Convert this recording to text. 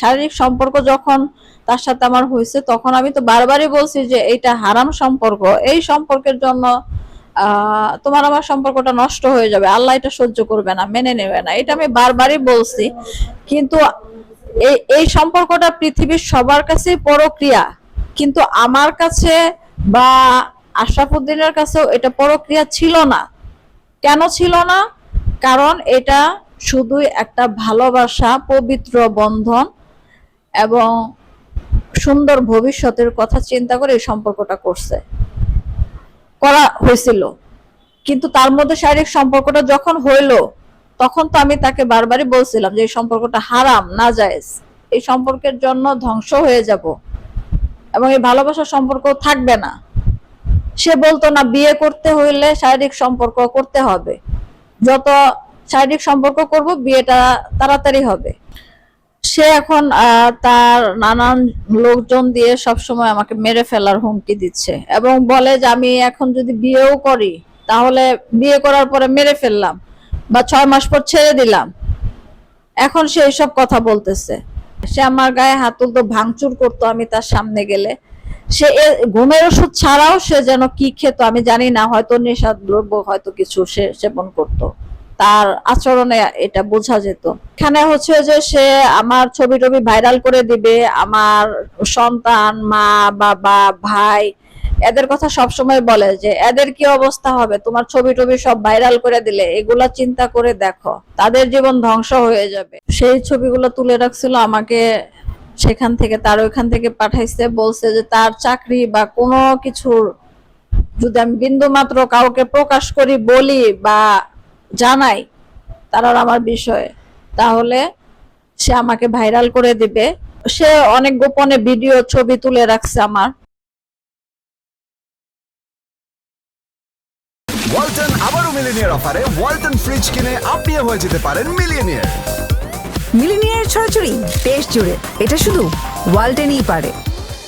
শারীরিক সম্পর্ক যখন তার সাথে আমার হয়েছে, তখন আমি তো বারবারই বলছি যে এটা হারাম সম্পর্ক। এই সম্পর্কের জন্য তোমার আমার সম্পর্কটা নষ্ট হয়ে যাবে। আল্লাহ এটা সহ্য করবে না, মেনে নেবে না। এটা আমি বারবারই বলছি। কিন্তু এই এই সম্পর্কটা পৃথিবীর সবার কাছে পরক্রিয়া। কিন্তু আমার কাছে বা আশরাফুদ্দিনের কাছেও এটা পরক্রিয়া ছিল না। কেন ছিল না? কারণ এটা শুধুই একটা ভালোবাসা, পবিত্র বন্ধন এবং সুন্দর ভবিষ্যতের কথা চিন্তা করে এই সম্পর্কটা করছে। করা হয়েছিল। কিন্তু তার মধ্যে শারীরিক সম্পর্কটা যখন হইল, তখন তো আমি তাকে বারবারই বলছিলাম যে এই সম্পর্কটা হারাম না জায়েজ এই সম্পর্কের জন্য ধ্বংস হয়ে যাব। এবং এই ভালোবাসার সম্পর্ক থাকবে না। সে বলতো, না, বিয়ে করতে হইলে শারীরিক সম্পর্ক করতে হবে। যত শারীরিক সম্পর্ক করব, বিয়েটা তাড়াতাড়ি হবে। সে এখন তার নানান লোকজন দিয়ে সব সময় আমাকে মেরে ফেলার হুমকি দিচ্ছে এবং বলে যে আমি এখন যদি বিয়েও করি, তাহলে বিয়ে করার পরে মেরে ফেললাম বা ছয় মাস পর ছেড়ে দিলাম। এখন সে এইসব কথা বলতেছে। সে আমার গায়ে হাত তুলতো, ভাঙচুর করতো আমি তার সামনে গেলে। সে ঘুমের ওষুধ ছাড়াও সে যেন কি খেত আমি জানি না, হয়তো নেশা দ্রব্য হয়তো কিছু সে সেবন করত। তার আচরণে এটা বোঝা যেত। এখানে হচ্ছে যে সে আমার ছবি টবি ভাইরাল করে দিবে, আমার সন্তান, মা, বাবা, ভাই, এদের কথা সব সময় বলে যে, এদের কি অবস্থা হবে? তোমার ছবি টবি সব ভাইরাল করে দিলে, এগুলা চিন্তা করে দেখো, তাদের জীবন ধ্বংস হয়ে যাবে। সেই ছবিগুলো তুলে রাখছিল আমাকে সেখান থেকে, তার ওইখান থেকে পাঠাইছে, বলছে যে তার চাকরি বা কোনো কিছুর যদি আমি বিন্দু মাত্র কাউকে প্রকাশ করি, বলি বা জানাই তারার আমার বিষয়ে। তাহলে সে আমাকে ভাইরাল করে দিবে। সে অনেক গোপনে ভিডিও ছবি তুলে রাখছে আমার। ওয়ালটন আবারও মিলিনিয়ার অফারে ওয়ালটন ফ্রিজ কিনে আপনিও হয়ে যেতে পারেন মিলিয়নিয়ার মিলিনিয়ার ছড়াছড়ি দেশ জুড়ে। এটা শুধু ওয়ালটেনই পারে।